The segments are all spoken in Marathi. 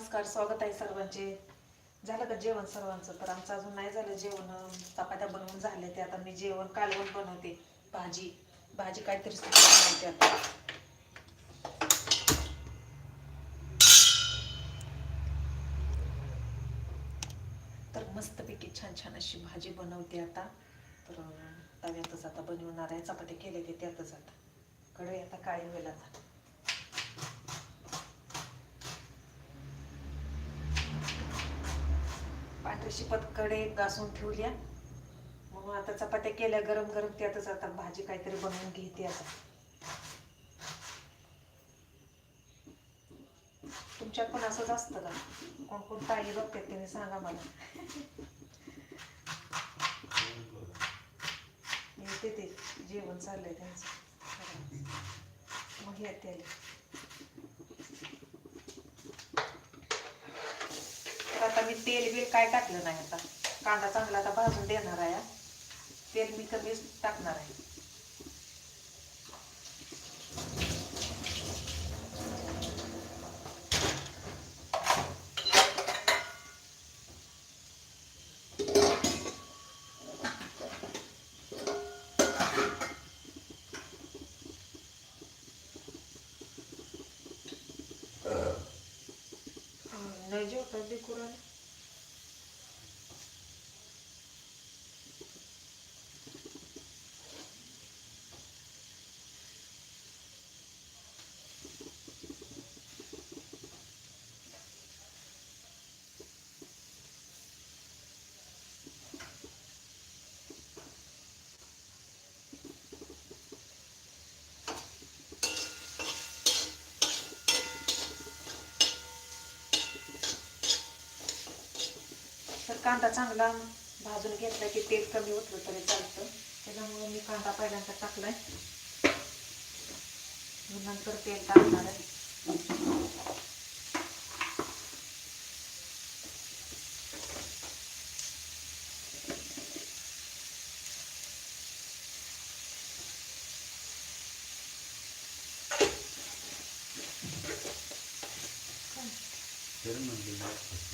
नमस्कार स्वागत आहे सर्वांचे. झालं का जेवण सर्वांचं? तर आमचं अजून नाही झालं जेवण. चपात्या बनवून झाले ते. आता मी जेवण कालवण बनवते. भाजी. भाजी काहीतरी बनवते आता. तर मस्तपैकी छान छान अशी भाजी बनवते आता. तर तव्यातच आता बनवणार आहे. चपात्या केले ते त्यातच आता. कडे आता काळी होईल पांढरीशी पतकडे घासून ठेवल्या मग आता चपात्या केल्या गरम गरम त्यातच आता भाजी काहीतरी बनवून घेते आता. तुमच्यात पण असंच असतं का? कोण कोण ताई बघतात त्याने सांगा मला. येते ते जेवण चाललंय त्यांचं. मग येते आले. तर आता मी तेल बिल काय टाकलं नाही आता? कांदा चांगला आता भाजून देणार आहे. तेल मी कमीच टाकणार आहे. नाही जेवतात कांदा चांगला भाजून घेतला की तेल कमी उतरलं तरी चालतं. त्याच्यामुळे मी कांदा पहिल्यांदा टाकलाय. नंतर तेल टाकणार आहे. तर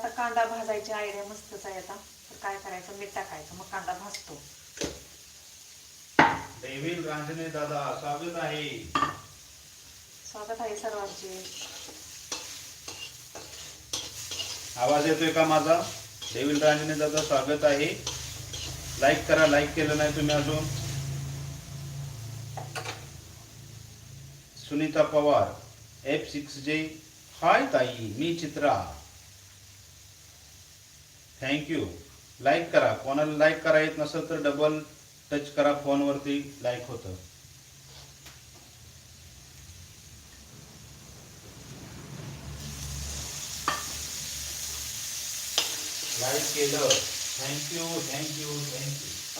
आता कांदा भाजायची आयडिया मस्तच आहे आता. तर काय करायचं? मीठ टाकायचं मग कांदा भाजतो. देवील रांजणे दादा स्वागत आहे. स्वागत आहे सर्वांचे. आवाज येतोय का माझा? देवील रांजणे दादा स्वागत आहे. लाईक करा लाईक केलं नाही तुम्ही अजून? सुनीता पवार एफ सिक्स जे हाय ताई मी चित्रा. थँक्यू लाईक करा. कोणाला लाईक करा येत नसेल तर डबल टच करा फोनवरती. लाईक होतं. लाईक केलं. थँक्यू थँक्यू थँक्यू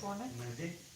कोण? आहे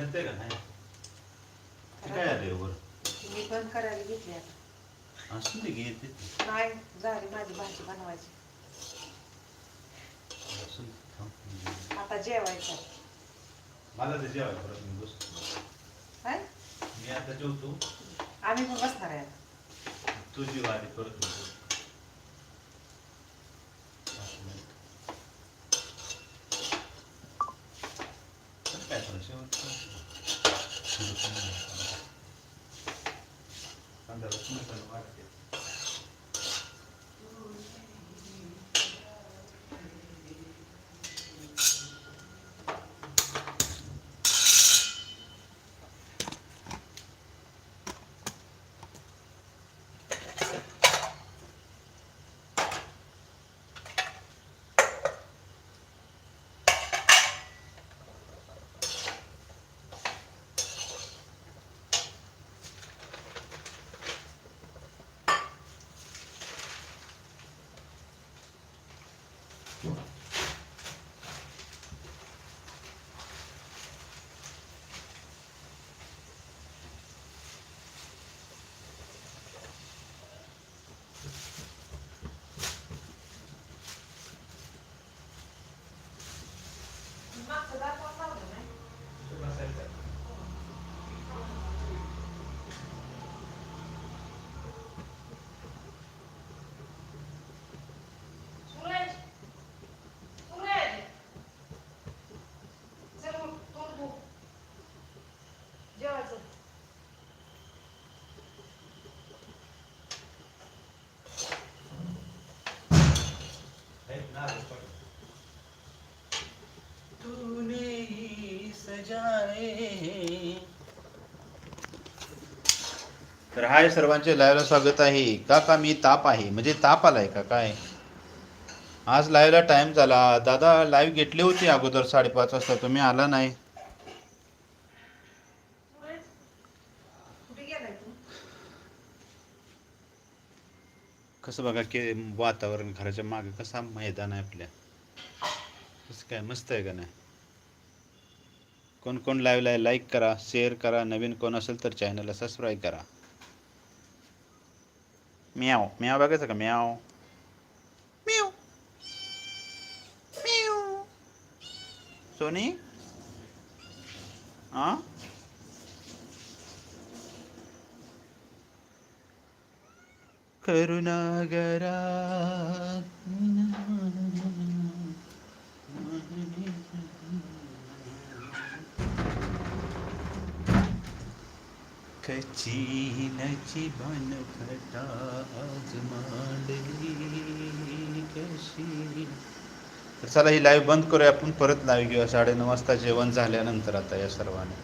येते का नाही ते काय आले वर मी बंद करायला घेतली आता असू दे की येते ते. नाही झाली माझी भाजी बनवायची असू दे, थांब. आता जेवायचं मला ते जेवाय परत मी बसतो काय मी आता जेवतो आम्ही पण बसणार आहे आता. तू जेव आधी परत मी बसतो. ಮಾಡ್ತೀವಿ तर हाय सर्वांचे लाईव्हला स्वागत आहे. काका मी ताप आहे. म्हणजे ताप आलाय का? काय? आज लाईव्हला टाइम झाला. दादा लाईव्ह घेतली होती अगोदर साडेपाच वाजता. तुम्ही आला नाही. कसं बघा की वातावरण घराच्या मागे कसा मैदान आहे आपल्या. कसं काय? मस्त आहे का नाही? कोण कोण लाईव्हला आहे लाईक करा शेअर करा नवीन कोण असेल तर चॅनलला सबस्क्राईब करा. म्याव म्याव बघायचं का? म्याव. म्याव. म्याव. सोनी? हां करुणागरा कचीनची नची आज मांडली कशी? तर चला ही लाईव्ह बंद करूया. आपण परत लाईव्ह घेऊया. साडेनऊ वाजता जेवण झाल्यानंतर आता या सर्वांनी.